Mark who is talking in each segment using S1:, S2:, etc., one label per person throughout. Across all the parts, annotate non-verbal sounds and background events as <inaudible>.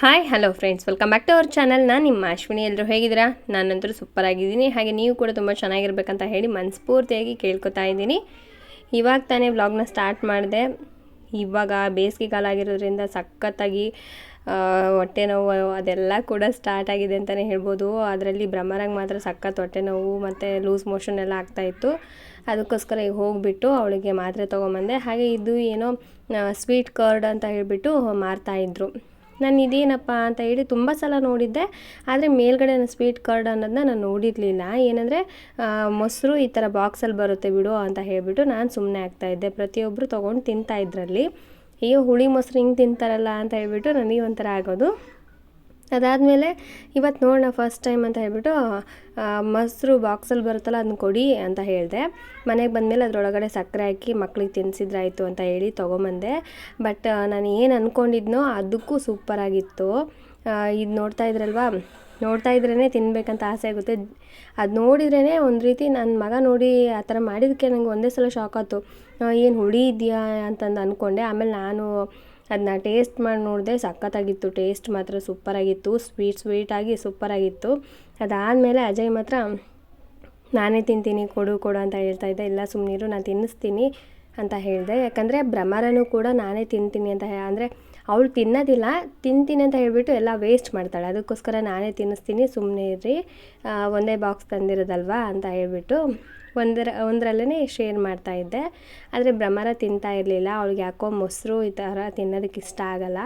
S1: Hi hello friends welcome back to our channel ನಾನು ನಿಮ್ಮ ಅಶ್ವಿನಿ. ಎಲ್ಲರೂ ಹೇಗಿದ್ದೀರಾ? ನಾನಂತರೂ ಸೂಪರ್ ಆಗಿದ್ದೀನಿ. ಹಾಗೆ ನೀವು ಕೂಡ ತುಂಬ ಚೆನ್ನಾಗಿರ್ಬೇಕಂತ ಹೇಳಿ ಮನಸ್ಫೂರ್ತಿಯಾಗಿ ಕೇಳ್ಕೊತಾ ಇದ್ದೀನಿ. ಇವಾಗ ತಾನೇ ವ್ಲಾಗ್ನ ಸ್ಟಾರ್ಟ್ ಮಾಡಿದೆ. ಇವಾಗ ಬೇಸಿಗೆಗಾಲ ಆಗಿರೋದ್ರಿಂದ ಸಖತ್ತಾಗಿ ಹೊಟ್ಟೆ ನೋವು ಅದೆಲ್ಲ ಕೂಡ ಸ್ಟಾರ್ಟ್ ಆಗಿದೆ ಅಂತಲೇ ಹೇಳ್ಬೋದು. ಅದರಲ್ಲಿ ಭ್ರಮರಾಗ ಮಾತ್ರ ಸಖತ್ ಹೊಟ್ಟೆ ನೋವು ಮತ್ತು ಲೂಸ್ ಮೋಷನ್ ಎಲ್ಲ ಆಗ್ತಾಯಿತ್ತು ಅದಕ್ಕೋಸ್ಕರ ಈಗ ಹೋಗಿಬಿಟ್ಟು ಅವಳಿಗೆ ಮಾತ್ರೆ ತೊಗೊಂಬಂದೆ. ಹಾಗೆ ಇದು ಏನೋ ಸ್ವೀಟ್ ಕರ್ಡ್ ಅಂತ ಹೇಳಿಬಿಟ್ಟು ಮಾರ್ತಾಯಿದ್ರು ನಾನು ಇದೇನಪ್ಪ ಅಂತ ಹೇಳಿ ತುಂಬ ಸಲ ನೋಡಿದ್ದೆ, ಆದರೆ ಮೇಲ್ಗಡೆ ಸ್ವೀಟ್ ಕಾರ್ಡ್ ಅನ್ನೋದನ್ನ ನಾನು ನೋಡಿರಲಿಲ್ಲ. ಏನಂದರೆ ಮೊಸರು ಈ ಥರ ಬಾಕ್ಸಲ್ಲಿ ಬರುತ್ತೆ ಬಿಡು ಅಂತ ಹೇಳಿಬಿಟ್ಟು ನಾನು ಸುಮ್ಮನೆ ಆಗ್ತಾಯಿದ್ದೆ ಪ್ರತಿಯೊಬ್ಬರು ತೊಗೊಂಡು ತಿಂತಾ ಅಯ್ಯೋ, ಹುಳಿ ಮೊಸರು ಹಿಂಗೆ ತಿಂತಾರಲ್ಲ ಅಂತ ಹೇಳಿಬಿಟ್ಟು ನನಗೆ ಒಂಥರ ಆಗೋದು. ಅದಾದಮೇಲೆ ಇವತ್ತು ನೋಡೋಣ ಫಸ್ಟ್ ಟೈಮ್ ಅಂತ ಹೇಳ್ಬಿಟ್ಟು ಮೊಸರು ಬಾಕ್ಸಲ್ಲಿ ಬರುತ್ತಲ್ಲ ಅದನ್ನ ಕೊಡಿ ಅಂತ ಹೇಳಿದೆ. ಮನೆಗೆ ಬಂದಮೇಲೆ ಅದರೊಳಗಡೆ ಸಕ್ಕರೆ ಹಾಕಿ ಮಕ್ಳಿಗೆ ತಿನ್ನಿಸಿದ್ರಾಯಿತು ಅಂತ ಹೇಳಿ ತೊಗೊಂಬಂದೆ. ಬಟ್ ನಾನು ಏನು ಅಂದ್ಕೊಂಡಿದ್ನೋ ಅದಕ್ಕೂ ಸೂಪರಾಗಿತ್ತು ಇದು ನೋಡ್ತಾ ಇದ್ರಲ್ವಾ? ನೋಡ್ತಾ ಇದ್ರೇ ತಿನ್ನಬೇಕಂತ ಆಸೆ ಆಗುತ್ತೆ. ಅದು ನೋಡಿದ್ರೇ ಒಂದು ರೀತಿ ನನ್ನ ಮಗ ನೋಡಿ ಆ ಥರ ಮಾಡಿದ್ದಕ್ಕೆ ನನಗೆ ಒಂದೇ ಸಲ ಶಾಕ್ ಆಯ್ತು. ಏನು ಹುಳಿ ಇದೆಯಾ ಅಂತಂದು ಅಂದ್ಕೊಂಡೆ ಆಮೇಲೆ ನಾನು ಅದನ್ನ ಟೇಸ್ಟ್ ಮಾಡಿ ನೋಡಿದೆ ಸಖತ್ತಾಗಿತ್ತು ಟೇಸ್ಟ್ ಮಾತ್ರ ಸೂಪರಾಗಿತ್ತು ಸ್ವೀಟ್ ಸ್ವೀಟಾಗಿ ಸೂಪರಾಗಿತ್ತು. ಅದಾದಮೇಲೆ ಅಜಯ್ ಮಾತ್ರ, ನಾನೇ ತಿಂತೀನಿ, ಕೊಡು ಕೊಡು ಅಂತ ಹೇಳ್ತಾ ಇದ್ದೆ. ಇಲ್ಲ ಸುಮ್ಮನಿರು ನಾನು ತಿನ್ನಿಸ್ತೀನಿ ಅಂತ ಹೇಳಿದೆ. ಯಾಕಂದರೆ ಭ್ರಮರನೂ ಕೂಡ ನಾನೇ ತಿಂತೀನಿ ಅಂತ ಅಂದರೆ ಅವಳು ತಿನ್ನೋದಿಲ್ಲ, ತಿಂತೀನಿ ಅಂತ ಹೇಳಿಬಿಟ್ಟು ಎಲ್ಲ ವೇಸ್ಟ್ ಮಾಡ್ತಾಳೆ. ಅದಕ್ಕೋಸ್ಕರ ನಾನೇ ತಿನ್ನಿಸ್ತೀನಿ ಸುಮ್ಮನೆ ಇರ್ರಿ. ಒಂದೇ ಬಾಕ್ಸ್ ತಂದಿರೋದಲ್ವಾ ಅಂತ ಹೇಳ್ಬಿಟ್ಟು ಒಂದರ ಒಂದರಲ್ಲೇ ಶೇರ್ ಮಾಡ್ತಾ ಇದ್ದೆ. ಆದರೆ ಭ್ರಮರ ತಿಂತಾ ಇರಲಿಲ್ಲ. ಅವಳಿಗೆ ಯಾಕೋ ಮೊಸರು ಈ ಥರ ತಿನ್ನೋದಕ್ಕೆ ಇಷ್ಟ ಆಗಲ್ಲ.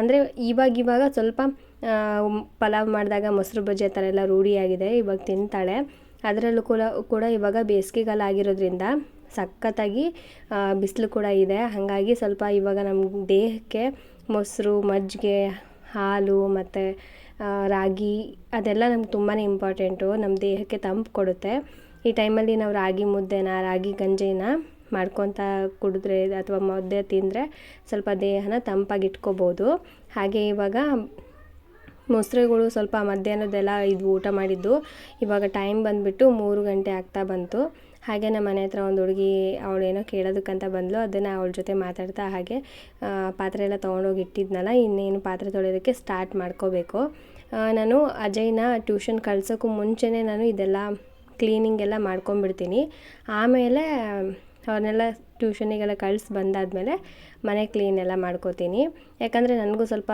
S1: ಅಂದರೆ ಇವಾಗ ಸ್ವಲ್ಪ ಪಲಾವ್ ಮಾಡಿದಾಗ ಮೊಸರು ಬಜ್ಜಿ ಆ ಥರ ಎಲ್ಲ ರೂಢಿಯಾಗಿದೆ ಇವಾಗ ತಿಂತಾಳೆ. ಅದರಲ್ಲೂ ಕೂಡ ಕೂಡ ಇವಾಗ ಬೇಸಿಗೆಗಾಲ ಆಗಿರೋದ್ರಿಂದ ಸಖತ್ತಾಗಿ ಬಿಸಿಲು ಕೂಡ ಇದೆ. ಹಾಗಾಗಿ ಸ್ವಲ್ಪ ಇವಾಗ ನಮ್ಮ ದೇಹಕ್ಕೆ ಮೊಸರು, ಮಜ್ಜಿಗೆ, ಹಾಲು ಮತ್ತು ರಾಗಿ ಅದೆಲ್ಲ ನಮ್ಗೆ ತುಂಬಾ ಇಂಪಾರ್ಟೆಂಟು ನಮ್ಮ ದೇಹಕ್ಕೆ ತಂಪು ಕೊಡುತ್ತೆ. ಈ ಟೈಮಲ್ಲಿ ನಾವು ರಾಗಿ ಮುದ್ದೆನ, ರಾಗಿ ಗಂಜಿನ ಮಾಡ್ಕೊತ ಕುಡಿದ್ರೆ ಅಥವಾ ಮುದ್ದೆ ತಿಂದರೆ ಸ್ವಲ್ಪ ದೇಹನ ತಂಪಾಗಿ ಇಟ್ಕೋಬೋದು ಹಾಗೆ ಇವಾಗ ಮೊಸರುಗಳು ಸ್ವಲ್ಪ ಮಧ್ಯಾಹ್ನದೆಲ್ಲ ಇದು ಊಟ ಮಾಡಿದ್ದು. ಇವಾಗ ಟೈಮ್ ಬಂದುಬಿಟ್ಟು ಮೂರು ಗಂಟೆ ಆಗ್ತಾ ಬಂತು. ಹಾಗೆ ನಮ್ಮ ಮನೆ ಹತ್ರ ಒಂದು ಹುಡುಗಿ ಅವಳೇನೋ ಕೇಳೋದಕ್ಕಂತ ಬಂದಳು ಅದನ್ನು ಅವಳ ಜೊತೆ ಮಾತಾಡ್ತಾ ಹಾಗೆ ಪಾತ್ರೆ ಎಲ್ಲ ತೊಗೊಂಡೋಗಿ ಇಟ್ಟಿದ್ನಲ್ಲ, ಇನ್ನೇನು ಪಾತ್ರೆ ತೊಳೆಯೋದಕ್ಕೆ ಸ್ಟಾರ್ಟ್ ಮಾಡ್ಕೋಬೇಕು. ನಾನು ಅಜಯ್ನ ಟ್ಯೂಷನ್ ಕಳ್ಸೋಕ್ಕೂ ಮುಂಚೆನೇ ನಾನು ಇದೆಲ್ಲ ಕ್ಲೀನಿಂಗ್ ಎಲ್ಲ ಮಾಡ್ಕೊಂಬಿಡ್ತೀನಿ ಆಮೇಲೆ ಅವ್ರನ್ನೆಲ್ಲ ಟ್ಯೂಷನಿಗೆಲ್ಲ ಕಳ್ಸಿ ಬಂದಾದಮೇಲೆ ಮನೆ ಕ್ಲೀನ್ ಎಲ್ಲ ಮಾಡ್ಕೋತೀನಿ. ಯಾಕಂದರೆ ನನಗೂ ಸ್ವಲ್ಪ,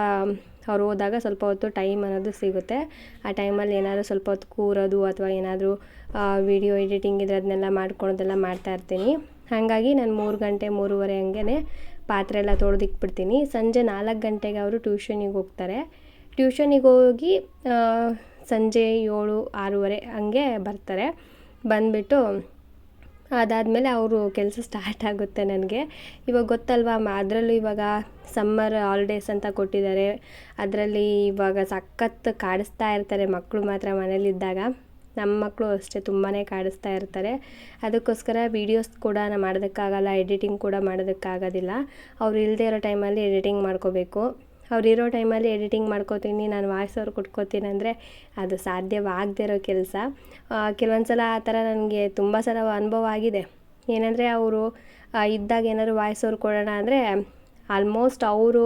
S1: ಅವ್ರು ಹೋದಾಗ ಸ್ವಲ್ಪ ಹೊತ್ತು ಟೈಮ್ ಅನ್ನೋದು ಸಿಗುತ್ತೆ. ಆ ಟೈಮಲ್ಲಿ ಏನಾದರೂ ಸ್ವಲ್ಪ ಹೊತ್ತು ಕೂರೋದು ಅಥವಾ ಏನಾದರೂ ವಿಡಿಯೋ ಎಡಿಟಿಂಗ್ ಇದ್ರೆ ಅದನ್ನೆಲ್ಲ ಮಾಡ್ಕೊಳೋದೆಲ್ಲ ಮಾಡ್ತಾ ಇರ್ತೀನಿ. ಹಾಗಾಗಿ ನಾನು ಮೂರು ಗಂಟೆ, ಮೂರುವರೆ ಹಂಗೆ ಪಾತ್ರೆ ಎಲ್ಲ ತೊಳೆದಿಕ್ಬಿಡ್ತೀನಿ ಸಂಜೆ ನಾಲ್ಕು ಗಂಟೆಗೆ ಅವರು ಟ್ಯೂಷನಿಗೆ ಹೋಗ್ತಾರೆ. ಟ್ಯೂಷನಿಗೆ ಹೋಗಿ ಸಂಜೆ ಏಳು, ಆರೂವರೆ ಹಂಗೆ ಬರ್ತಾರೆ. ಬಂದುಬಿಟ್ಟು ಅದಾದಮೇಲೆ ಅವರು ಕೆಲಸ ಸ್ಟಾರ್ಟ್ ಆಗುತ್ತೆ ನನಗೆ. ಇವಾಗ ಗೊತ್ತಲ್ವಾ ಅದರಲ್ಲೂ ಇವಾಗ ಸಮ್ಮರ್ ಹಾಲಿಡೇಸ್ ಅಂತ ಕೊಟ್ಟಿದ್ದಾರೆ. ಅದರಲ್ಲಿ ಇವಾಗ ಸಖತ್ ಕಾಡಿಸ್ತಾ ಇರ್ತಾರೆ ಮಕ್ಕಳು ಮಾತ್ರ ಮನೇಲಿದ್ದಾಗ. ನಮ್ಮ ಮಕ್ಕಳು ಅಷ್ಟೇ ತುಂಬಾ ಕಾಡಿಸ್ತಾ ಇರ್ತಾರೆ. ಅದಕ್ಕೋಸ್ಕರ ವೀಡಿಯೋಸ್ ಕೂಡ ನಾನು ಮಾಡೋದಕ್ಕಾಗಲ್ಲ ಎಡಿಟಿಂಗ್ ಕೂಡ ಮಾಡೋದಕ್ಕಾಗೋದಿಲ್ಲ. ಅವ್ರು ಇಲ್ಲದೇ ಇರೋ ಟೈಮಲ್ಲಿ ಎಡಿಟಿಂಗ್ ಮಾಡ್ಕೋಬೇಕು. ಅವ್ರು ಇರೋ ಟೈಮಲ್ಲಿ ಎಡಿಟಿಂಗ್ ಮಾಡ್ಕೋತೀನಿ, ನಾನು ವಾಯ್ಸ್ ಅವ್ರು ಕೊಟ್ಕೋತೀನಿ ಅಂದರೆ ಅದು ಸಾಧ್ಯವಾಗದೇ ಇರೋ ಕೆಲಸ. ಕೆಲವೊಂದು ಸಲ ಆ ಥರ ನನಗೆ ತುಂಬ ಸಲ ಅನುಭವ ಆಗಿದೆ. ಏನಂದರೆ ಅವರು ಇದ್ದಾಗ ಏನಾದ್ರು ವಾಯ್ಸ್ ಅವ್ರು ಕೊಡೋಣ ಅಂದರೆ ಆಲ್ಮೋಸ್ಟ್ ಅವರು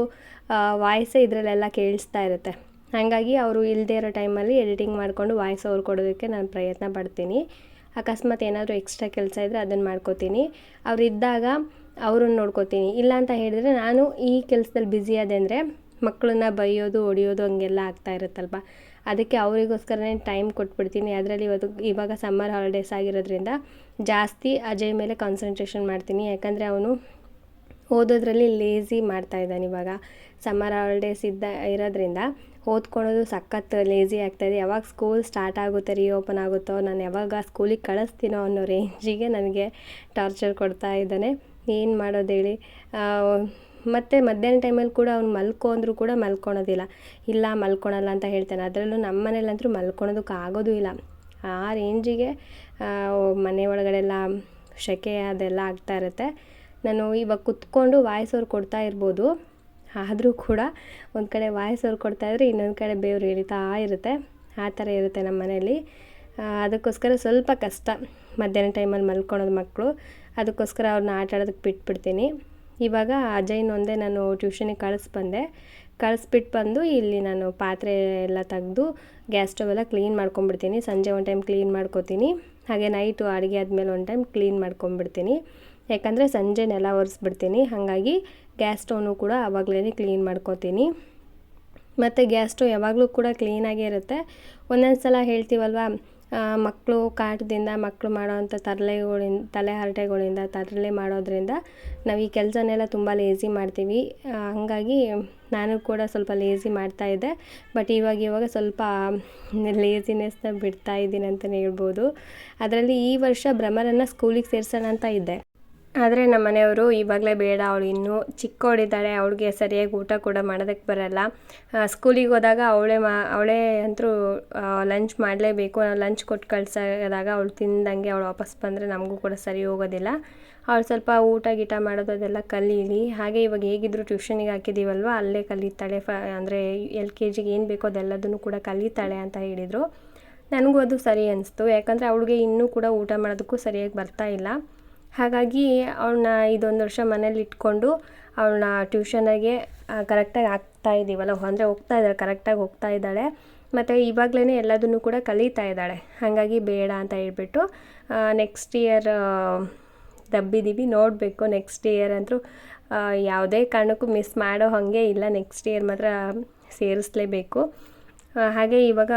S1: ವಾಯ್ಸೇ ಇದರಲ್ಲೆಲ್ಲ ಕೇಳಿಸ್ತಾ ಇರುತ್ತೆ. ಹಾಗಾಗಿ ಅವರು ಇಲ್ಲದೇ ಇರೋ ಟೈಮಲ್ಲಿ ಎಡಿಟಿಂಗ್ ಮಾಡಿಕೊಂಡು ವಾಯ್ಸ್ ಅವ್ರು ಕೊಡೋದಕ್ಕೆ ನಾನು ಪ್ರಯತ್ನ ಪಡ್ತೀನಿ. ಅಕಸ್ಮಾತ್ ಏನಾದರೂ ಎಕ್ಸ್ಟ್ರಾ ಕೆಲಸ ಇದ್ದರೆ ಅದನ್ನು ಮಾಡ್ಕೋತೀನಿ. ಅವ್ರು ಇದ್ದಾಗ ಅವ್ರನ್ನ ನೋಡ್ಕೋತೀನಿ. ಇಲ್ಲ ಅಂತ ಹೇಳಿದರೆ ನಾನು ಈ ಕೆಲಸದಲ್ಲಿ ಬ್ಯುಸಿ ಆದೆ ಅಂದರೆ ಮಕ್ಕಳನ್ನ ಬೈಯೋದು, ಹೊಡಿಯೋದು ಹಂಗೆಲ್ಲ ಆಗ್ತಾ ಇರುತ್ತಲ್ವ? ಅದಕ್ಕೆ ಅವರಿಗೋಸ್ಕರನೇ ಟೈಮ್ ಕೊಟ್ಬಿಡ್ತೀನಿ. ಅದರಲ್ಲಿ ಇವತ್ತು, ಇವಾಗ ಸಮ್ಮರ್ ಹಾಲಿಡೇಸ್ ಆಗಿರೋದ್ರಿಂದ ಜಾಸ್ತಿ ಅಜಯ್ ಮೇಲೆ ಕಾನ್ಸಂಟ್ರೇಷನ್ ಮಾಡ್ತೀನಿ. ಯಾಕಂದರೆ ಅವನು ಓದೋದ್ರಲ್ಲಿ ಲೇಝಿ ಮಾಡ್ತಾ ಇದ್ದಾನೆ ಇವಾಗ. ಸಮ್ಮರ್ ಹಾಲಿಡೇಸ್ ಇದ್ದ, ಇರೋದ್ರಿಂದ ಓದ್ಕೊಳೋದು ಸಖತ್ ಲೇಝಿ ಆಗ್ತಾಯಿದೆ ಯಾವಾಗ ಸ್ಕೂಲ್ ಸ್ಟಾರ್ಟ್ ಆಗುತ್ತೆ ರೀಓಪನ್ ಆಗುತ್ತೋ, ನಾನು ಯಾವಾಗ ಸ್ಕೂಲಿಗೆ ಕಳಿಸ್ತೀನೋ ಅನ್ನೋ ರೇಂಜಿಗೆ ನನಗೆ ಟಾರ್ಚರ್ ಕೊಡ್ತಾ ಇದ್ದಾನೆ. ಏನು ಮಾಡೋದು ಹೇಳಿ? ಮತ್ತು ಮಧ್ಯಾಹ್ನ ಟೈಮಲ್ಲಿ ಕೂಡ ಅವ್ನು ಮಲ್ಕೊ ಅಂದರೂ ಕೂಡ ಮಲ್ಕೊಳೋದಿಲ್ಲ. ಇಲ್ಲ, ಮಲ್ಕೊಳಲ್ಲ ಅಂತ ಹೇಳ್ತಾನೆ. ಅದರಲ್ಲೂ ನಮ್ಮ ಮನೇಲಂತೂ ಮಲ್ಕೊಳೋದಕ್ಕೆ ಆಗೋದೂ ಇಲ್ಲ. ಆ ರೇಂಜಿಗೆ ಮನೆ ಒಳಗಡೆಲ್ಲ ಸೆಕೆ ಅದೆಲ್ಲ ಆಗ್ತಾ ಇರುತ್ತೆ. ನಾನು ಇವಾಗ ಕುತ್ಕೊಂಡು ವಾಯ್ಸ್ ಅವ್ರು ಕೊಡ್ತಾ ಇರ್ಬೋದು. ಆದರೂ ಕೂಡ ಒಂದು ಕಡೆ ವಾಯ್ಸ್ ಅವ್ರು ಕೊಡ್ತಾ ಇದ್ರೆ ಇನ್ನೊಂದು ಕಡೆ ಬೇವ್ರು ಎಳಿತಾ ಇರುತ್ತೆ. ಆ ಥರ ಇರುತ್ತೆ ನಮ್ಮ ಮನೇಲಿ ಅದಕ್ಕೋಸ್ಕರ ಸ್ವಲ್ಪ ಕಷ್ಟ ಮಧ್ಯಾಹ್ನ ಟೈಮಲ್ಲಿ ಮಲ್ಕೊಳೋದು ಮಕ್ಕಳು ಅದಕ್ಕೋಸ್ಕರ ಅವ್ರನ್ನ ಆಟ ಆಡೋದಕ್ಕೆ ಬಿಟ್ಬಿಡ್ತೀನಿ. ಇವಾಗ ಅಜಯ್ನ ಒಂದೇ ನಾನು ಟ್ಯೂಷನಿಗೆ ಕಳಿಸ್ಬಂದೆ. ಕಳಿಸ್ಬಿಟ್ಟು ಬಂದು ಇಲ್ಲಿ ನಾನು ಪಾತ್ರೆ ಎಲ್ಲ ತೆಗೆದು ಗ್ಯಾಸ್ ಸ್ಟವ್ ಎಲ್ಲ ಕ್ಲೀನ್ ಮಾಡ್ಕೊಂಬಿಡ್ತೀನಿ ಸಂಜೆ ಒಂದು ಟೈಮ್ ಕ್ಲೀನ್ ಮಾಡ್ಕೊತೀನಿ. ಹಾಗೆ ನೈಟು ಅಡುಗೆ ಆದಮೇಲೆ ಒಂದು ಟೈಮ್ ಕ್ಲೀನ್ ಮಾಡ್ಕೊಂಬಿಡ್ತೀನಿ ಯಾಕಂದರೆ ಸಂಜೆ ನೆಲ ಒರೆಸ್ಬಿಡ್ತೀನಿ. ಹಾಗಾಗಿ ಗ್ಯಾಸ್ ಸ್ಟವ್ನು ಕೂಡ ಆವಾಗಲೇ ಕ್ಲೀನ್ ಮಾಡ್ಕೊತೀನಿ. ಮತ್ತು ಗ್ಯಾಸ್ ಸ್ಟವ್ ಯಾವಾಗಲೂ ಕೂಡ ಕ್ಲೀನಾಗೇ ಇರುತ್ತೆ. ಒಂದೊಂದು ಸಲ ಹೇಳ್ತೀವಲ್ವ ಮಕ್ಕಳು ಕಾಟದಿಂದ ಮಕ್ಕಳು ಮಾಡೋವಂಥ ತರಲೆಗಳಿಂದ, ತಲೆ ಹರಟೆಗಳಿಂದ, ತರಲೆ ಮಾಡೋದರಿಂದ ನಾವು ಈ ಕೆಲಸನೆಲ್ಲ ತುಂಬ ಲೇಸಿ ಮಾಡ್ತೀವಿ. ಹಾಗಾಗಿ ನಾನು ಕೂಡ ಸ್ವಲ್ಪ ಲೇಸಿ ಮಾಡ್ತಾಯಿದ್ದೆ ಬಟ್ ಇವಾಗ ಇವಾಗ ಸ್ವಲ್ಪ ಲೇಸಿನೆಸ್ನ ಬಿಡ್ತಾ ಇದ್ದೀನಿ ಅಂತಲೇ ಹೇಳ್ಬೋದು. ಅದರಲ್ಲಿ ಈ ವರ್ಷ ಭ್ರಮರನ್ನು ಸ್ಕೂಲಿಗೆ ಸೇರ್ಸೋಣ ಅಂತ ಇದ್ದೆ. ಆದರೆ ನಮ್ಮ ಮನೆಯವರು ಇವಾಗಲೇ ಬೇಡ, ಅವಳು ಇನ್ನೂ ಚಿಕ್ಕವಳಿದ್ದಾಳೆ ಅವಳಿಗೆ ಸರಿಯಾಗಿ ಊಟ ಕೂಡ ಮಾಡೋದಕ್ಕೆ ಬರಲ್ಲ. ಸ್ಕೂಲಿಗೆ ಹೋದಾಗ ಅವಳೇ ಮಾ, ಅವಳೇ ಅಂತೂ ಲಂಚ್ ಮಾಡಲೇಬೇಕು. ನಾವು ಲಂಚ್ ಕೊಟ್ಟು ಕಳ್ಸಾದಾಗ ಅವಳು ತಿಂದಂಗೆ ಅವಳು ವಾಪಸ್ ಬಂದರೆ ನಮಗೂ ಕೂಡ ಸರಿ ಹೋಗೋದಿಲ್ಲ. ಅವಳು ಸ್ವಲ್ಪ ಊಟ ಗೀಟ ಮಾಡೋದು ಅದೆಲ್ಲ ಕಲೀಲಿ. ಹಾಗೆ ಇವಾಗ ಹೇಗಿದ್ರು ಟ್ಯೂಷನಿಗೆ ಹಾಕಿದ್ದೀವಲ್ವ ಅಲ್ಲೇ ಕಲಿತಾಳೆ. ಫ, ಅಂದರೆ ಎಲ್ ಕೆ ಜಿಗೆ ಏನು ಬೇಕೋ ಅದೆಲ್ಲದನ್ನು ಕೂಡ ಕಲಿತಾಳೆ ಅಂತ ಹೇಳಿದರು. ನನಗೂ ಅದು ಸರಿ ಅನಿಸ್ತು. ಯಾಕಂದರೆ ಅವಳಿಗೆ ಇನ್ನೂ ಕೂಡ ಊಟ ಮಾಡೋದಕ್ಕೂ ಸರಿಯಾಗಿ ಬರ್ತಾ ಇಲ್ಲ. ಹಾಗಾಗಿ ಅವಳನ್ನ ಇದೊಂದು ವರ್ಷ ಮನೇಲಿ ಇಟ್ಕೊಂಡು ಅವಳನ್ನ ಟ್ಯೂಷನಾಗೆ ಕರೆಕ್ಟಾಗಿ ಹಾಕ್ತಾ ಇದ್ದೀವಲ್ಲ ಅಂದರೆ ಹೋಗ್ತಾ ಇದ್ದಾಳೆ, ಕರೆಕ್ಟಾಗಿ ಹೋಗ್ತಾ ಇದ್ದಾಳೆ. ಮತ್ತು ಇವಾಗಲೇ ಎಲ್ಲದನ್ನು ಕೂಡ ಕಲಿತಾ ಇದ್ದಾಳೆ. ಹಾಗಾಗಿ ಬೇಡ ಅಂತ ಹೇಳ್ಬಿಟ್ಟು ನೆಕ್ಸ್ಟ್ ಇಯರ್ ದಬ್ಬಿದ್ದೀವಿ ನೋಡಬೇಕು. ನೆಕ್ಸ್ಟ್ ಇಯರ್ ಅಂತೂ ಯಾವುದೇ ಕಾರಣಕ್ಕೂ ಮಿಸ್ ಮಾಡೋ ಹಾಗೆ ಇಲ್ಲ. ನೆಕ್ಸ್ಟ್ ಇಯರ್ ಮಾತ್ರ ಸೇರಿಸಲೇಬೇಕು. ಹಾಗೆ ಇವಾಗ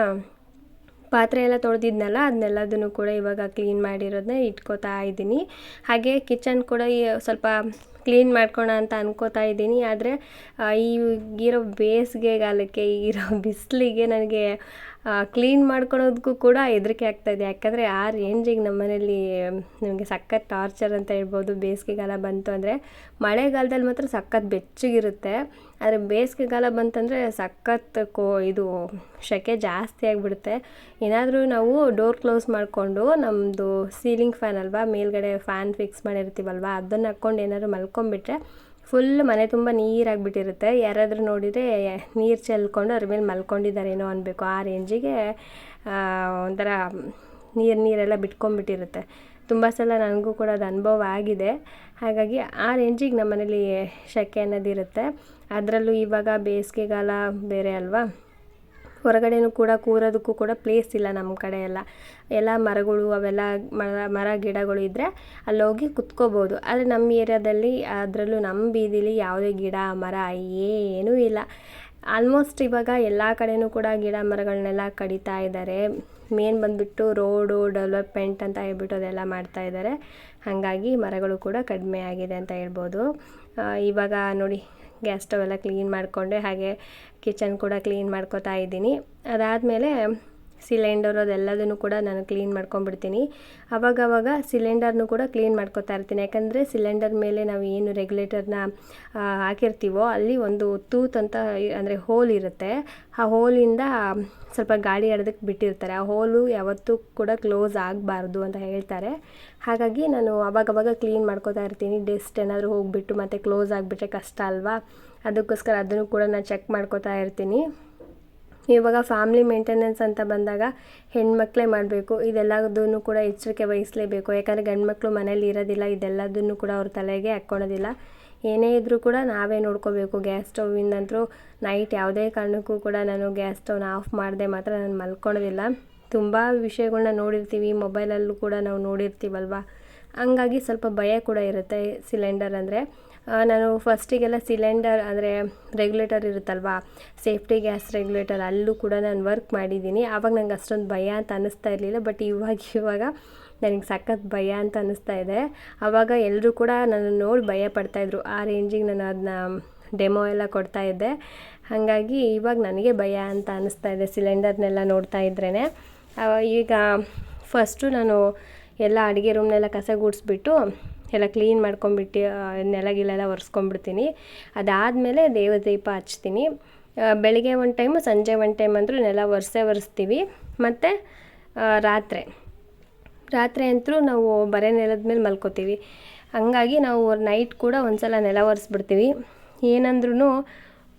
S1: ಪಾತ್ರೆ ಎಲ್ಲ ತೊಳೆದಿದ್ನಲ್ಲ ಅದನ್ನೆಲ್ಲದನ್ನು ಕೂಡ ಇವಾಗ ಕ್ಲೀನ್ ಮಾಡಿರೋದನ್ನ ಇಟ್ಕೋತಾ ಇದ್ದೀನಿ. ಹಾಗೆ ಕಿಚನ್ ಕೂಡ ಸ್ವಲ್ಪ ಕ್ಲೀನ್ ಮಾಡ್ಕೋಣ ಅಂತ ಅನ್ಕೋತಾ ಇದ್ದೀನಿ. ಆದರೆ ಈಗಿರೋ ಬೇಸಿಗೆಗಾಲಕ್ಕೆ ಈಗಿರೋ <laughs> ಬಿಸಿಲಿಗೆ ನನಗೆ ಕ್ಲೀನ್ ಮಾಡ್ಕೊಳೋದಕ್ಕೂ ಕೂಡ ಹೆದರಿಕೆ ಆಗ್ತಾಯಿದೆ ಯಾಕಂದರೆ ಆ ರೇಂಜಿಗೆ ನಮ್ಮ ಮನೇಲಿ ನಮಗೆ ಸಖತ್ ಟಾರ್ಚರ್ ಅಂತ ಹೇಳ್ಬೋದು. ಬೇಸಿಗೆಗಾಲ ಬಂತು ಅಂದರೆ ಮಳೆಗಾಲದಲ್ಲಿ ಮಾತ್ರ ಸಖತ್ ಬೆಚ್ಚಗಿರುತ್ತೆ. ಆದರೆ ಬೇಸಿಗೆಗಾಲ ಬಂತಂದರೆ ಸಖತ್ ಕೋ, ಇದು ಸೆಕೆ ಜಾಸ್ತಿ ಆಗಿಬಿಡುತ್ತೆ. ಏನಾದರೂ ನಾವು ಡೋರ್ ಕ್ಲೋಸ್ ಮಾಡಿಕೊಂಡು ನಮ್ಮದು ಸೀಲಿಂಗ್ ಫ್ಯಾನ್ ಅಲ್ವಾ, ಮೇಲ್ಗಡೆ ಫ್ಯಾನ್ ಫಿಕ್ಸ್ ಮಾಡಿರ್ತೀವಲ್ವ, ಅದನ್ನು ಹಾಕ್ಕೊಂಡು ಏನಾದರೂ ಮಲ್ಕೊಂಬಿಟ್ರೆ ಫುಲ್ ಮನೆ ತುಂಬ ನೀರಾಗಿಬಿಟ್ಟಿರುತ್ತೆ. ಯಾರಾದರೂ ನೋಡಿದರೆ ನೀರು ಚೆಲ್ಕೊಂಡು ಅದ್ರ ಮೇಲೆ ಮಲ್ಕೊಂಡಿದ್ದಾರೇನೋ ಅನ್ನಬೇಕು ಆ ರೇಂಜಿಗೆ ಒಂಥರ ನೀರು ನೀರೆಲ್ಲ ಬಿಟ್ಕೊಂಡ್ಬಿಟ್ಟಿರುತ್ತೆ. ತುಂಬ ಸಲ ನನಗೂ ಕೂಡ ಅದು ಅನುಭವ ಆಗಿದೆ. ಹಾಗಾಗಿ ಆ ರೇಂಜಿಗೆ ನಮ್ಮ ಮನೇಲಿ ಸೆಕೆ ಅನ್ನೋದಿರುತ್ತೆ. ಅದರಲ್ಲೂ ಇವಾಗ ಬೇಸಿಗೆಗಾಲ ಬೇರೆ ಅಲ್ವಾ? ಹೊರಗಡೆನೂ ಕೂಡ ಕೂರೋದಕ್ಕೂ ಕೂಡ ಪ್ಲೇಸ್ ಇಲ್ಲ ನಮ್ಮ ಕಡೆ ಎಲ್ಲ ಎಲ್ಲ ಮರಗಳು ಅವೆಲ್ಲ ಮರ ಮರ ಗಿಡಗಳು ಇದ್ದರೆ ಅಲ್ಲೋಗಿ ಕುತ್ಕೋಬೋದು. ಆದರೆ ನಮ್ಮ ಏರಿಯಾದಲ್ಲಿ ಅದರಲ್ಲೂ ನಮ್ಮ ಬೀದಿಲಿ ಯಾವುದೇ ಗಿಡ, ಮರ ಏನೂ ಇಲ್ಲ. ಆಲ್ಮೋಸ್ಟ್ ಇವಾಗ ಎಲ್ಲ ಕಡೆಯೂ ಕೂಡ ಗಿಡ ಮರಗಳನ್ನೆಲ್ಲ ಕಡಿತಾ ಇದ್ದಾರೆ. ಮೇನ್ ಬಂದುಬಿಟ್ಟು ರೋಡು ಡೆವಲಪ್ಮೆಂಟ್ ಅಂತ ಹೇಳ್ಬಿಟ್ಟು ಅದೆಲ್ಲ ಮಾಡ್ತಾ ಇದ್ದಾರೆ. ಹಾಗಾಗಿ ಮರಗಳು ಕೂಡ ಕಡಿಮೆ ಆಗಿದೆ ಅಂತ ಹೇಳ್ಬೋದು. ಇವಾಗ ನೋಡಿ ಗ್ಯಾಸ್ ಎಲ್ಲ ಕ್ಲೀನ್ ಮಾಡಿಕೊಂಡೆ ಹಾಗೆ ಕಿಚನ್ ಕೂಡ ಕ್ಲೀನ್ ಮಾಡ್ಕೋತಾ ಇದ್ದೀನಿ. ಅದಾದಮೇಲೆ ಸಿಲಿಂಡರ್ ಅದೆಲ್ಲದನ್ನು ಕೂಡ ನಾನು ಕ್ಲೀನ್ ಮಾಡ್ಕೊಂಡ್ಬಿಡ್ತೀನಿ. ಅವಾಗವಾಗ ಸಿಲಿಂಡರ್ನು ಕೂಡ ಕ್ಲೀನ್ ಮಾಡ್ಕೊತಾ ಇರ್ತೀನಿ. ಯಾಕಂದರೆ ಸಿಲಿಂಡರ್ ಮೇಲೆ ನಾವು ಏನು ರೆಗ್ಯುಲೇಟರ್ನ ಹಾಕಿರ್ತೀವೋ ಅಲ್ಲಿ ಒಂದು ತೂತ್ ಅಂತ, ಅಂದರೆ ಹೋಲ್ ಇರುತ್ತೆ. ಆ ಹೋಲಿಂದ ಸ್ವಲ್ಪ ಗಾಳಿ ಆಡೋದಕ್ಕೆ ಬಿಟ್ಟಿರ್ತಾರೆ. ಆ ಹೋಲು ಯಾವತ್ತೂ ಕೂಡ ಕ್ಲೋಸ್ ಆಗಬಾರ್ದು ಅಂತ ಹೇಳ್ತಾರೆ. ಹಾಗಾಗಿ ನಾನು ಅವಾಗವಾಗ ಕ್ಲೀನ್ ಮಾಡ್ಕೊತಾ ಇರ್ತೀನಿ. ಡೆಸ್ಟ್ ಏನಾದರೂ ಹೋಗಿಬಿಟ್ಟು ಮತ್ತೆ ಕ್ಲೋಸ್ ಆಗಿಬಿಟ್ರೆ ಕಷ್ಟ ಅಲ್ವಾ? ಅದಕ್ಕೋಸ್ಕರ ಅದನ್ನು ಕೂಡ ನಾನು ಚೆಕ್ ಮಾಡ್ಕೊತಾ ಇರ್ತೀನಿ. ಇವಾಗ ಫ್ಯಾಮ್ಲಿ ಮೇಂಟೆನೆನ್ಸ್ ಅಂತ ಬಂದಾಗ ಹೆಣ್ಮಕ್ಳೇ ಮಾಡಬೇಕು. ಇದೆಲ್ಲದನ್ನು ಕೂಡ ಎಚ್ಚರಿಕೆ ವಹಿಸಲೇಬೇಕು. ಯಾಕಂದರೆ ಗಂಡ್ಮಕ್ಳು ಮನೇಲಿ ಇರೋದಿಲ್ಲ, ಇದೆಲ್ಲದನ್ನು ಕೂಡ ಅವ್ರ ತಲೆಗೆ ಹಾಕ್ಕೊಳೋದಿಲ್ಲ ಏನೇ ಇದ್ದರೂ ಕೂಡ ನಾವೇ ನೋಡ್ಕೋಬೇಕು. ಗ್ಯಾಸ್ ಸ್ಟವ್ವಿಂದಂತೂ ನೈಟ್ ಯಾವುದೇ ಕಾರಣಕ್ಕೂ ಕೂಡ ನಾನು ಗ್ಯಾಸ್ ಸ್ಟವ್ನ ಆಫ್ ಮಾಡದೆ ಮಾತ್ರ ನಾನು ಮಲ್ಕೊಳೋದಿಲ್ಲ ತುಂಬ ವಿಷಯಗಳನ್ನ ನೋಡಿರ್ತೀವಿ. ಮೊಬೈಲಲ್ಲೂ ಕೂಡ ನಾವು ನೋಡಿರ್ತೀವಲ್ವ? ಹಂಗಾಗಿ ಸ್ವಲ್ಪ ಭಯ ಕೂಡ ಇರುತ್ತೆ ಸಿಲಿಂಡರ್ ಅಂದರೆ. ನಾನು ಫಸ್ಟಿಗೆಲ್ಲ ಸಿಲಿಂಡರ್ ಅಂದರೆ ರೆಗ್ಯುಲೇಟರ್ ಇರುತ್ತಲ್ವಾ? ಸೇಫ್ಟಿ ಗ್ಯಾಸ್ ರೆಗ್ಯುಲೇಟರ್ ಅಲ್ಲೂ ಕೂಡ ನಾನು ವರ್ಕ್ ಮಾಡಿದ್ದೀನಿ. ಆವಾಗ ನಂಗೆ ಅಷ್ಟೊಂದು ಭಯ ಅಂತ ಅನ್ನಿಸ್ತಾ ಇರಲಿಲ್ಲ, ಬಟ್ ಇವಾಗ <laughs> ಇವಾಗ ನನಗೆ ಸಖತ್ ಭಯ ಅಂತ ಅನ್ನಿಸ್ತಾ ಇದೆ. ಆವಾಗ ಎಲ್ಲರೂ ಕೂಡ ನನ್ನ ನೋಡಿ ಭಯ ಪಡ್ತಾಯಿದ್ರು ಆ ರೇಂಜಿಗೆ ನಾನು ಅದನ್ನ ಡೆಮೋ ಎಲ್ಲ ಕೊಡ್ತಾ ಇದ್ದೆ. ಹಾಗಾಗಿ ಇವಾಗ ನನಗೆ ಭಯ ಅಂತ ಅನ್ನಿಸ್ತಾ ಇದೆ ಸಿಲಿಂಡರ್ನೆಲ್ಲ ನೋಡ್ತಾ ಇದ್ರೇ ಈಗ ಫಸ್ಟು ನಾನು ಎಲ್ಲ ಅಡುಗೆ ರೂಮ್ನೆಲ್ಲ ಕಸ ಗುಡಿಸ್ಬಿಟ್ಟು ಎಲ್ಲ ಕ್ಲೀನ್ ಮಾಡ್ಕೊಂಬಿಟ್ಟು ನೆಲ ಗಿಲೆಲ್ಲ ಒರೆಸ್ಕೊಂಡ್ಬಿಡ್ತೀನಿ ಅದಾದಮೇಲೆ ದೇವ ದೀಪ ಹಚ್ತೀನಿ ಬೆಳಿಗ್ಗೆ ಒಂದು ಟೈಮು ಸಂಜೆ ಒಂದು ಟೈಮ್ ಅಂದರೂ ನೆಲ ಒರೆಸೇ ಒರೆಸ್ತೀವಿ. ಮತ್ತು ರಾತ್ರಿ. ರಾತ್ರಿ ಅಂತೂ ನಾವು ಬರೇ ನೆಲದ ಮೇಲೆ ಮಲ್ಕೋತೀವಿ. ಹಂಗಾಗಿ ನಾವು ನೈಟ್ ಕೂಡ ಒಂದು ಸಲ ನೆಲ ಒರೆಸ್ಬಿಡ್ತೀವಿ. ಏನಂದ್ರೂ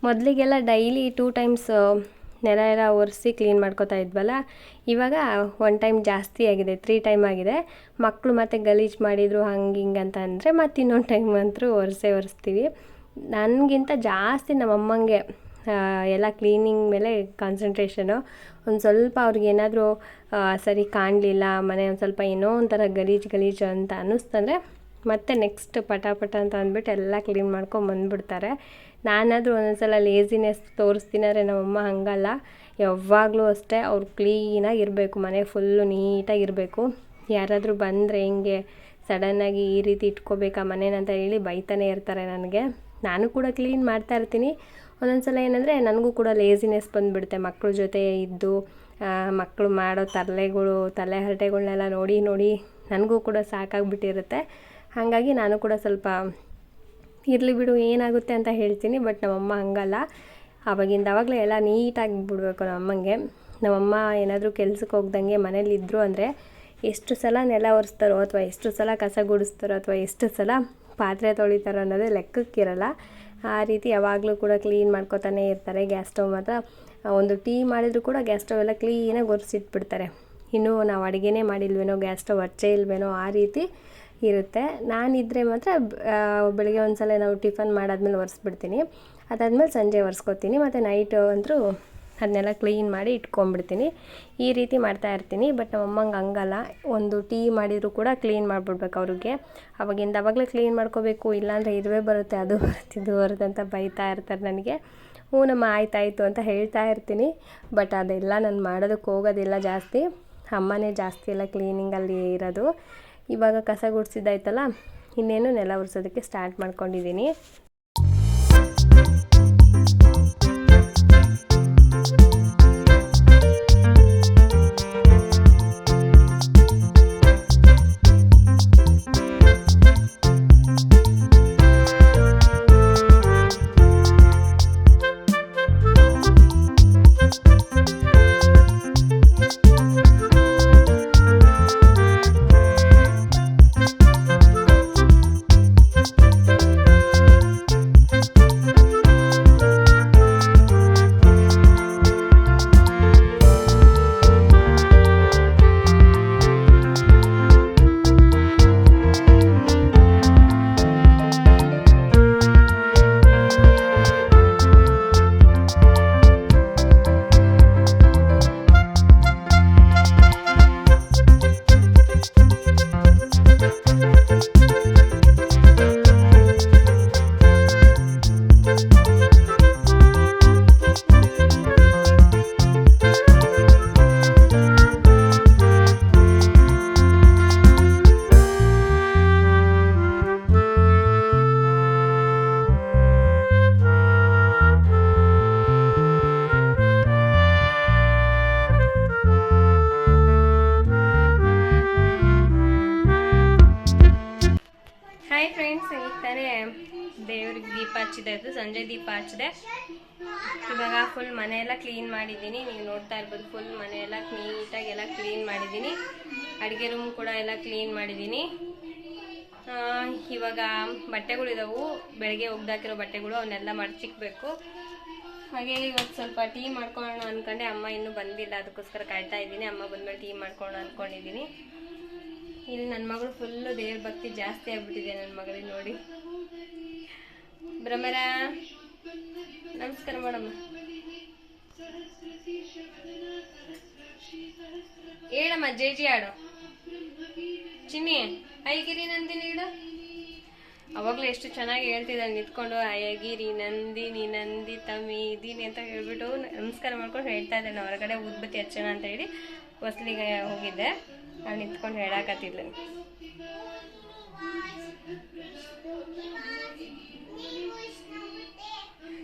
S1: ಮೊದಲಿಗೆಲ್ಲ ಡೈಲಿ ಟೂ ಟೈಮ್ಸ್ ನೆಲ ಎಲ್ಲ ಒರೆಸಿ ಕ್ಲೀನ್ ಮಾಡ್ಕೋತಾ ಇದ್ವಲ್ಲ? ಇವಾಗ ಒನ್ ಟೈಮ್ ಜಾಸ್ತಿ ಆಗಿದೆ ತ್ರೀ ಟೈಮ್ ಆಗಿದೆ. ಮಕ್ಕಳು ಮತ್ತೆ ಗಲೀಜು ಮಾಡಿದರು ಹಂಗೆ ಹಿಂಗೆ ಅಂತ ಅಂದರೆ ಮತ್ತೆ ಇನ್ನೊಂದು ಟೈಮ್ ಅಂತೂ ಒರೆಸೇ ಒರೆಸ್ತೀವಿ. ನನಗಿಂತ ಜಾಸ್ತಿ ನಮ್ಮ ಅಮ್ಮಂಗೆ ಆ, ಎಲ್ಲ ಕ್ಲೀನಿಂಗ್ ಮೇಲೆ ಕಾನ್ಸಂಟ್ರೇಷನು ಒಂದು ಸ್ವಲ್ಪ ಅವ್ರಿಗೆ ಏನಾದರೂ ಸರಿ ಕಾಣಲಿಲ್ಲ ಮನೆ ಒಂದು ಸ್ವಲ್ಪ ಏನೋ ಒಂಥರ ಗಲೀಜು ಗಲೀಜು ಅಂತ ಅನ್ನಿಸ್ತಂದ್ರೆ ಮತ್ತೆ ನೆಕ್ಸ್ಟ್ ಪಟ ಪಟ ಅಂತ ಅಂದ್ಬಿಟ್ಟು ಎಲ್ಲ ಕ್ಲೀನ್ ಮಾಡ್ಕೊಂಡು ಬಂದುಬಿಡ್ತಾರೆ. ನಾನಾದರೂ ಒಂದೊಂದ್ಸಲ ಲೇಸಿನೆಸ್ ತೋರಿಸ್ತೀನಾರೆ ನಮ್ಮಮ್ಮ ಹಂಗಲ್ಲ. ಯಾವಾಗಲೂ ಅಷ್ಟೇ ಅವ್ರು ಕ್ಲೀನಾಗಿ ಇರಬೇಕು, ಮನೆ ಫುಲ್ಲು ನೀಟಾಗಿರಬೇಕು ಯಾರಾದರೂ ಬಂದರೆ ಹಿಂಗೆ ಸಡನ್ನಾಗಿ ಈ ರೀತಿ ಇಟ್ಕೋಬೇಕಾ ಮನೇನಂತ ಹೇಳಿ ಬೈತಾನೆ ಇರ್ತಾರೆ ನನಗೆ. ನಾನು ಕೂಡ ಕ್ಲೀನ್ ಮಾಡ್ತಾ ಇರ್ತೀನಿ. ಒಂದೊಂದು ಸಲ ಏನಂದರೆ ನನಗೂ ಕೂಡ ಲೇಸಿನೆಸ್ ಬಂದುಬಿಡುತ್ತೆ. ಮಕ್ಕಳ ಜೊತೆ ಇದ್ದು ಮಕ್ಕಳು ಮಾಡೋ ತರಲೆಗಳು, ತಲೆ ಹರಟೆಗಳನ್ನೆಲ್ಲ ನೋಡಿ ನೋಡಿ ನನಗೂ ಕೂಡ ಸಾಕಾಗ್ಬಿಟ್ಟಿರುತ್ತೆ. ಹಾಗಾಗಿ ನಾನು ಕೂಡ ಸ್ವಲ್ಪ ಇರಲಿ ಬಿಡು, ಏನಾಗುತ್ತೆ ಅಂತ ಹೇಳ್ತೀನಿ, ಬಟ್ ನಮ್ಮಮ್ಮ ಹಂಗಲ್ಲ. ಆವಾಗಿಂದ ಆವಾಗಲೇ ಎಲ್ಲ ನೀಟಾಗಿ ಬಿಡಬೇಕು ನಮ್ಮಮ್ಮಂಗೆ ನಮ್ಮಮ್ಮ ಏನಾದರೂ ಕೆಲ್ಸಕ್ಕೆ ಹೋಗ್ದಂಗೆ ಮನೇಲಿ ಇದ್ದರು ಅಂದರೆ ಎಷ್ಟು ಸಲ ನೆಲ ಒರೆಸ್ತಾರೋ ಅಥವಾ ಎಷ್ಟು ಸಲ ಕಸ ಗುಡಿಸ್ತಾರೋ ಅಥವಾ ಎಷ್ಟು ಸಲ ಪಾತ್ರೆ ತೊಳಿತಾರೋ ಅನ್ನೋದೇ ಲೆಕ್ಕಕ್ಕಿರಲ್ಲ. ಆ ರೀತಿ ಯಾವಾಗಲೂ ಕೂಡ ಕ್ಲೀನ್ ಮಾಡ್ಕೋತಾನೆ ಇರ್ತಾರೆ ಗ್ಯಾಸ್ ಸ್ಟವ್ ಮಾತ್ರ. ಒಂದು ಟೀ ಮಾಡಿದರೂ ಕೂಡ ಗ್ಯಾಸ್ ಸ್ಟವ್ ಎಲ್ಲ ಕ್ಲೀನಾಗಿ ಒರೆಸಿಟ್ಬಿಡ್ತಾರೆ. ಇನ್ನೂ ನಾವು ಅಡುಗೆನೇ ಮಾಡಿಲ್ವೇನೋ, ಗ್ಯಾಸ್ ಸ್ಟವ್ ಹಚ್ಚೇ ಇಲ್ವೇನೋ ಆ ರೀತಿ ಇರುತ್ತೆ. ನಾನಿದ್ದರೆ ಮಾತ್ರ ಬೆಳಿಗ್ಗೆ ಒಂದು ಸಲ ನಾವು ಟಿಫನ್ ಮಾಡಾದ್ಮೇಲೆ ಒರೆಸ್ಬಿಡ್ತೀನಿ. ಅದಾದ್ಮೇಲೆ ಸಂಜೆ ಒರೆಸ್ಕೊತೀನಿ. ಮತ್ತು ನೈಟ್ ಅಂತೂ ಅದನ್ನೆಲ್ಲ ಕ್ಲೀನ್ ಮಾಡಿ ಇಟ್ಕೊಂಡ್ಬಿಡ್ತೀನಿ. ಈ ರೀತಿ ಮಾಡ್ತಾ ಇರ್ತೀನಿ. ಬಟ್ ನಮ್ಮ ಅಮ್ಮಂಗೆ ಹಂಗಲ್ಲ. ಒಂದು ಟೀ ಮಾಡಿದರೂ ಕೂಡ ಕ್ಲೀನ್ ಮಾಡಿಬಿಡ್ಬೇಕು ಅವ್ರಿಗೆ. ಅವಾಗಿಂದ ಅವಾಗಲೇ ಕ್ಲೀನ್ ಮಾಡ್ಕೋಬೇಕು. ಇಲ್ಲಾಂದರೆ ಇರುವೆ ಬರುತ್ತೆ, ಅದು ಬರುತ್ತೆ, ಇದು ಬರುತ್ತೆ ಬೈತಾ ಇರ್ತಾರೆ ನನಗೆ. ಹ್ಞೂ ನಮ್ಮ ಆಯ್ತಾಯಿತು ಅಂತ ಹೇಳ್ತಾ ಇರ್ತೀನಿ. ಬಟ್ ಅದೆಲ್ಲ ನಾನು ಮಾಡೋದಕ್ಕೆ ಹೋಗೋದಿಲ್ಲ ಜಾಸ್ತಿ. ಅಮ್ಮನೇ ಜಾಸ್ತಿ ಎಲ್ಲ ಕ್ಲೀನಿಂಗಲ್ಲಿ ಇರೋದು. ಇವಾಗ ಕಸ ಗುಡಿಸಿದ್ದಾಯ್ತಲ್ಲ ಇನ್ನೇನು ನೆಲ ಒರೆಸೋದಕ್ಕೆ ಸ್ಟಾರ್ಟ್ ಮಾಡ್ಕೊಂಡಿದ್ದೀನಿ. ಅಡುಗೆ ರೂಮ್ ಕೂಡ ಎಲ್ಲ ಕ್ಲೀನ್ ಮಾಡಿದ್ದೀನಿ ಇವಾಗ ಬಟ್ಟೆಗಳು ಇದಾವು ಬೆಳಗ್ಗೆ ಒಗ್ದಾಕಿರೋ ಬಟ್ಟೆಗಳು ಅವನ್ನೆಲ್ಲ ಮಡಚಿಕ್ಬೇಕು. ಹಾಗೆ ಇವತ್ತು ಸ್ವಲ್ಪ ಟೀ ಮಾಡ್ಕೊಳ್ಳೋಣ ಅನ್ಕೊಂಡೆ. ಅಮ್ಮ ಇನ್ನೂ ಬಂದಿಲ್ಲ, ಅದಕ್ಕೋಸ್ಕರ ಕಾಯ್ತಾ ಇದ್ದೀನಿ. ಅಮ್ಮ ಬಂದ್ಮೇಲೆ ಟೀ ಮಾಡ್ಕೊಳ್ಳೋಣ ಅಂದ್ಕೊಂಡಿದ್ದೀನಿ ಇಲ್ಲಿ ನನ್ನ ಮಗಳು ಫುಲ್ಲು ದೇವ್ರ ಭಕ್ತಿ ಜಾಸ್ತಿ ಆಗ್ಬಿಟ್ಟಿದೆ ನನ್ನ ಮಗಳಿಗೆ ನೋಡಿ. ಭ್ರಮರ, ನಮಸ್ಕಾರ ಮಾಡಮ್ಮ. ಹೇಳಮ್ಮ ಜೆ ಜಿ ಆಡು ಚಿನ್ನಿ ಐಗಿರಿ ನಂದಿನಿ ಇಡು. ಅವಾಗಲೇ ಎಷ್ಟು ಚೆನ್ನಾಗಿ ಹೇಳ್ತಿದ್ದಾಳೆ ನಿಂತ್ಕೊಂಡು ಅಯ್ಯಗಿರಿ ನಂದಿನಿ ನಂದಿ ತಮಿ ಇದೀನಿ ಅಂತ ಹೇಳ್ಬಿಟ್ಟು ನಮಸ್ಕಾರ ಮಾಡ್ಕೊಂಡು ಹೇಳ್ತಾ ಇದ್ದಾನೆ ಹೊರಗಡೆ ಉದ್ಬತ್ತಿ ಹಚ್ಚೋಣ ಅಂತ ಹೇಳಿ ಹೊಸ್ಲಿಗೆ ಹೋಗಿದ್ದೆ. ನಾನು ನಿಂತ್ಕೊಂಡು ಹೇಳಾಕತ್ತಿದ್ಲು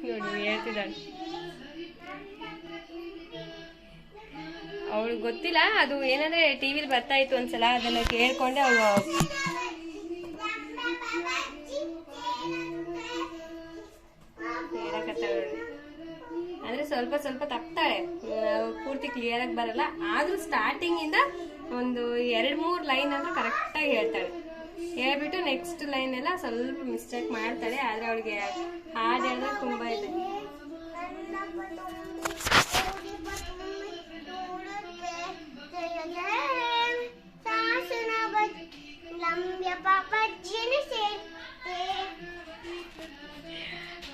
S1: ನೋಡಿ ಹೇಳ್ತಿದ್ದಾಳೆ. ಅವಳಿಗೆ ಗೊತ್ತಿಲ್ಲ, ಅದು ಏನಂದ್ರೆ ಟಿವಿಲಿ ಬರ್ತಾ ಇತ್ತು ಒಂದ್ಸಲ, ಅದನ್ನ ಕೇಳ್ಕೊಂಡೆ ಅವಳು. ಅಂದ್ರೆ ಸ್ವಲ್ಪ ಸ್ವಲ್ಪ ತಪ್ತಾಳೆ. ಪೂರ್ತಿ ಕ್ಲಿಯರ್ ಆಗಿ ಬರಲ್ಲ. ಆದ್ರೂ ಸ್ಟಾರ್ಟಿಂಗ್ ಇಂದ ಒಂದು ಎರಡ್ ಮೂರ್ ಲೈನ್ ಆದ್ರೂ ಕರೆಕ್ಟ್ ಆಗಿ ಹೇಳ್ತಾಳೆ. ಹೇಳ್ಬಿಟ್ಟು ನೆಕ್ಸ್ಟ್ ಲೈನ್ ಎಲ್ಲ ಸ್ವಲ್ಪ ಮಿಸ್ಟೇಕ್ ಮಾಡ್ತಾಳೆ, ಆದ್ರೆ ಅವಳಿಗೆ ಹಾಡು ಹೇಳಿದ್ರೆ ತುಂಬಾ ಇದೆ.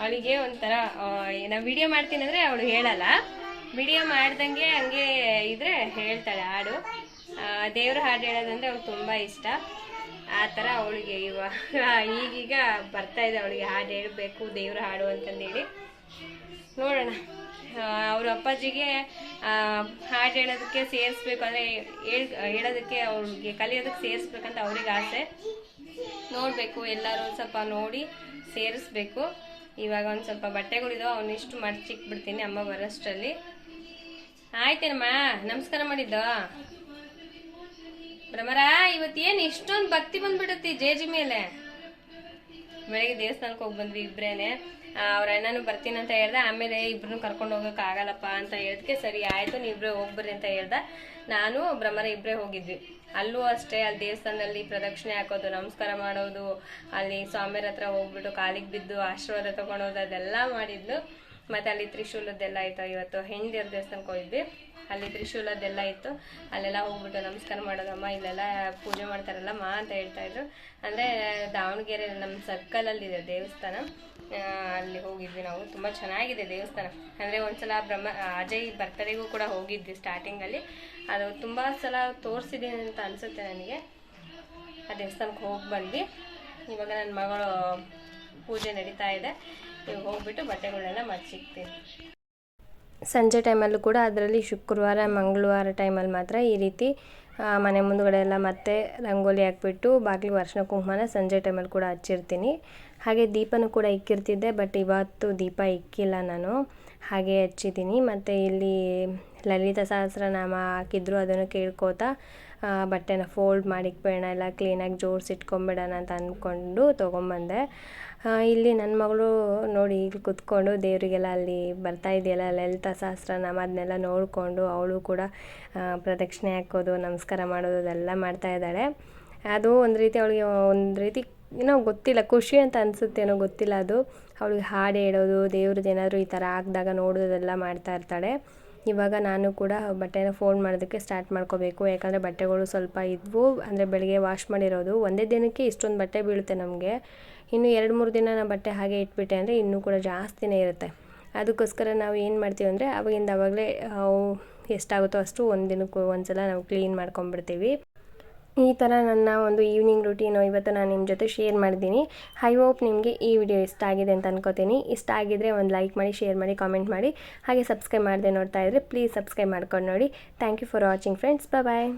S1: ಅವಳಿಗೆ ಒಂಥರ ನಾವು ವಿಡಿಯೋ ಮಾಡ್ತೀನಿ ಅಂದರೆ ಅವಳು ಹೇಳಲ್ಲ. ವಿಡಿಯೋ ಮಾಡ್ದಂಗೆ ಹಂಗೆ ಇದ್ರೆ ಹೇಳ್ತಾಳೆ ಹಾಡು. ದೇವ್ರ ಹಾಡು ಹೇಳೋದಂದ್ರೆ ಅವ್ಳು ತುಂಬ ಇಷ್ಟ. ಆ ಥರ ಅವಳಿಗೆ ಇವಾಗ ಈಗೀಗ ಬರ್ತಾ ಇದೆ ಅವಳಿಗೆ ಹಾಡು ಹೇಳಬೇಕು, ದೇವ್ರ ಹಾಡು ಅಂತಂದೇಳಿ. ನೋಡೋಣ. ಅವ್ರ ಅಪ್ಪಾಜಿಗೆ ಹಾಡು ಹೇಳೋದಕ್ಕೆ ಸೇರಿಸ್ಬೇಕು ಅಂದರೆ ಹೇಳ್, ಹೇಳೋದಕ್ಕೆ ಅವ್ರಿಗೆ ಕಲಿಯೋದಕ್ಕೆ ಸೇರಿಸ್ಬೇಕಂತ ಅವ್ರಿಗೆ ಆಸೆ. ನೋಡಬೇಕು, ಎಲ್ಲರೂ ಸ್ವಲ್ಪ ನೋಡಿ ಸೇರಿಸ್ಬೇಕು. ಇವಾಗ ಒಂದು ಸ್ವಲ್ಪ ಬಟ್ಟೆಗಳಿದೋ ಅವನಿಷ್ಟು ಮರ್ಚಿಕ್ಬಿಡ್ತೀನಿ ಅಮ್ಮ ಬರೋಷ್ಟರಲ್ಲಿ. ಆಯ್ತೇನಮ್ಮ, ನಮಸ್ಕಾರ ಮಾಡಿದ್ದು? ಭ್ರಮರ ಏನು ಇಷ್ಟೊಂದು ಭಕ್ತಿ ಬಂದ್ಬಿಡತ್ತಿ ಜೇಜಿ ಮೇಲೆ? ಬೆಳಗ್ಗೆ ದೇವಸ್ಥಾನಕ್ಕೆ ಹೋಗಿ ಬಂದ್ವಿ ಇಬ್ಬರೇನೆ ಅವ್ರ ಅಣ್ಣನೂ ಬರ್ತೀನಿ ಅಂತ ಹೇಳ್ದೆ, ಆಮೇಲೆ ಇಬ್ರನ್ನೂ ಕರ್ಕೊಂಡು ಹೋಗಕ್ ಆಗಲ್ಲಪ್ಪ ಅಂತ ಹೇಳಿದ್ಕೆ ಸರಿ, ಆಯಿತು ನೀವು ಇಬ್ಬರೇ ಹೋಗ್ಬರ್ರಿ ಅಂತ ಹೇಳ್ದೆ. ನಾನು, ಭ್ರಮರ ಇಬ್ರೇ ಹೋಗಿದ್ವಿ. ಅಲ್ಲೂ ಅಷ್ಟೇ, ಅಲ್ಲಿ ದೇವಸ್ಥಾನದಲ್ಲಿ ಪ್ರದಕ್ಷಿಣೆ ಹಾಕೋದು, ನಮಸ್ಕಾರ ಮಾಡೋದು, ಅಲ್ಲಿ ಸ್ವಾಮಿಯರ ಹತ್ರ ಹೋಗ್ಬಿಟ್ಟು ಕಾಲಿಗೆ ಬಿದ್ದು ಆಶೀರ್ವಾದ ತಗೊಳೋದು ಅದೆಲ್ಲ ಮಾಡಿದ್ಲು. ಮತ್ತೆ ಅಲ್ಲಿ ತ್ರಿಶೂಲದ್ದೆಲ್ಲ ಇತ್ತು. ಇವತ್ತು ಹೆಂಡಿಯರ್ ದೇವಸ್ಥಾನಕ್ಕೆ ಹೋಗಿದ್ವಿ ಅಲ್ಲಿ ತ್ರಿಶೂಲದ್ದೆಲ್ಲ ಇತ್ತು. ಅಲ್ಲೆಲ್ಲ ಹೋಗ್ಬಿಟ್ಟು ನಮಸ್ಕಾರ ಮಾಡೋದಮ್ಮ ಇಲ್ಲೆಲ್ಲ ಪೂಜೆ ಮಾಡ್ತಾರಲ್ಲ ಮಾ ಅಂತ ಹೇಳ್ತಾ ಇದ್ರು. ಅಂದರೆ ದಾವಣಗೆರೆ ನಮ್ಮ ಸರ್ಕಲಲ್ಲಿದೆ ದೇವಸ್ಥಾನ. ಅಲ್ಲಿ ಹೋಗಿದ್ವಿ ನಾವು. ತುಂಬ ಚೆನ್ನಾಗಿದೆ ದೇವಸ್ಥಾನ. ಅಂದರೆ ಒಂದ್ಸಲ ಬ್ರಹ್ಮ ಅಜಯ್ ಬರ್ತಡೆಗೂ ಕೂಡ ಹೋಗಿದ್ವಿ ಸ್ಟಾರ್ಟಿಂಗಲ್ಲಿ ಅದು ತುಂಬ ಸಲ ತೋರಿಸಿದ್ದೀನಿ ಅಂತ ಅನಿಸುತ್ತೆ ನನಗೆ. ಆ ದೇವಸ್ಥಾನಕ್ಕೆ ಹೋಗಿ ಬಂದ್ವಿ. ಇವಾಗ ನನ್ನ ಮಗಳು ಪೂಜೆ ನಡೀತಾ ಇದೆ. ಇವಾಗ ಹೋಗ್ಬಿಟ್ಟು ಬಟ್ಟೆಗಳನ್ನೆಲ್ಲ ಮರ್ಚಿಕ್ತೀನಿ ಸಂಜೆ ಟೈಮಲ್ಲೂ ಕೂಡ ಅದರಲ್ಲಿ ಶುಕ್ರವಾರ, ಮಂಗಳವಾರ ಟೈಮಲ್ಲಿ ಮಾತ್ರ ಈ ರೀತಿ ಮನೆ ಮುಂದುಗಡೆ ಎಲ್ಲ ಮತ್ತೆ ರಂಗೋಲಿ ಹಾಕ್ಬಿಟ್ಟು ಬಾಗಿಲಿಗೆ ಅರ್ಶಿನ ಕುಂಕುಮನ ಸಂಜೆ ಟೈಮಲ್ಲಿ ಕೂಡ ಹಚ್ಚಿರ್ತೀನಿ. ಹಾಗೆ ದೀಪನೂ ಕೂಡ ಇಕ್ಕಿರ್ತಿದ್ದೆ ಬಟ್ ಇವತ್ತು ದೀಪ ಇಕ್ಕಿಲ್ಲ ನಾನು. ಹಾಗೆ ಹಚ್ಚಿದ್ದೀನಿ. ಮತ್ತು ಇಲ್ಲಿ ಲಲಿತ ಸಹಸ್ರನಾಮ ಹಾಕಿದ್ರು, ಅದನ್ನು ಕೇಳ್ಕೋತಾ ಬಟ್ಟೆನ ಫೋಲ್ಡ್ ಮಾಡಿಕ್ಬೇಡ ಎಲ್ಲ ಕ್ಲೀನಾಗಿ ಜೋಡಿಸಿಟ್ಕೊಂಬಿಡೋಣ ಅಂತ ಅಂದ್ಕೊಂಡು ತೊಗೊಂಬಂದೆ. ಇಲ್ಲಿ ನನ್ನ ಮಗಳು ನೋಡಿ ಇಲ್ಲಿ ಕುತ್ಕೊಂಡು ದೇವರಿಗೆಲ್ಲ ಅಲ್ಲಿ ಬರ್ತಾ ಇದೆಯಲ್ಲ, ಲಲಿತ ಸಹಸ್ರನಾಮ ಅದನ್ನೆಲ್ಲ ನೋಡಿಕೊಂಡು ಅವಳು ಕೂಡ ಪ್ರದಕ್ಷಿಣೆ ಹಾಕೋದು, ನಮಸ್ಕಾರ ಮಾಡೋದು, ಅದೆಲ್ಲ ಮಾಡ್ತಾ ಇದ್ದಾಳೆ. ಅದು ಒಂದು ರೀತಿ ಅವಳಿಗೆ ಒಂದು ರೀತಿ ಏನೋ ಗೊತ್ತಿಲ್ಲ, ಖುಷಿ ಅಂತ ಅನಿಸುತ್ತೇನೋ ಗೊತ್ತಿಲ್ಲ ಅದು. ಅವಳಿಗೆ ಹಾಡು ಹೇಳೋದು, ದೇವ್ರದ್ದು ಏನಾದರೂ ಈ ಥರ ಹಾಕ್ದಾಗ ನೋಡೋದೆಲ್ಲ ಮಾಡ್ತಾ ಇರ್ತಾಳೆ. ಇವಾಗ ನಾನು ಕೂಡ ಬಟ್ಟೆನ ಫೋಲ್ಡ್ ಮಾಡೋದಕ್ಕೆ ಸ್ಟಾರ್ಟ್ ಮಾಡ್ಕೋಬೇಕು. ಯಾಕಂದರೆ ಬಟ್ಟೆಗಳು ಸ್ವಲ್ಪ ಇದ್ವು, ಅಂದರೆ ಬೆಳಗ್ಗೆ ವಾಶ್ ಮಾಡಿರೋದು. ಒಂದೇ ದಿನಕ್ಕೆ ಇಷ್ಟೊಂದು ಬಟ್ಟೆ ಬೀಳುತ್ತೆ ನಮಗೆ. ಇನ್ನು ಎರಡು ಮೂರು ದಿನ ನಾನು ಬಟ್ಟೆ ಹಾಗೆ ಇಟ್ಬಿಟ್ಟೆ ಅಂದರೆ ಇನ್ನೂ ಕೂಡ ಜಾಸ್ತಿನೇ ಇರುತ್ತೆ. ಅದಕ್ಕೋಸ್ಕರ ನಾವು ಏನು ಮಾಡ್ತೀವಿ ಅಂದರೆ, ಅವಾಗಿಂದ ಅವಾಗಲೇ ಎಷ್ಟಾಗುತ್ತೋ ಅಷ್ಟು ಒಂದು ದಿನಕ್ಕೂ ಒಂದು ಸಲ ನಾವು ಕ್ಲೀನ್ ಮಾಡ್ಕೊಂಬಿಡ್ತೀವಿ ಈ ಥರ ನನ್ನ ಒಂದು ಈವ್ನಿಂಗ್ ರುಟೀನು ಇವತ್ತು ನಾನು ನಿಮ್ಮ ಜೊತೆ ಶೇರ್ ಮಾಡಿದ್ದೀನಿ. ಐ ಹೋಪ್ ನಿಮಗೆ ಈ ವಿಡಿಯೋ ಇಷ್ಟ ಆಗಿದೆ ಅಂತ ಅನ್ಕೋತೀನಿ. ಇಷ್ಟ ಆಗಿದ್ದರೆ ಒಂದು ಲೈಕ್ ಮಾಡಿ ಶೇರ್ ಮಾಡಿ ಕಾಮೆಂಟ್ ಮಾಡಿ. ಹಾಗೆ ಸಬ್ಸ್ಕ್ರೈಬ್ ಮಾಡದೆ ನೋಡ್ತಾ ಇದ್ದರೆ ಪ್ಲೀಸ್ ಸಬ್ಸ್ಕ್ರೈಬ್ ಮಾಡ್ಕೊಂಡು ನೋಡಿ. Thank you for watching friends bye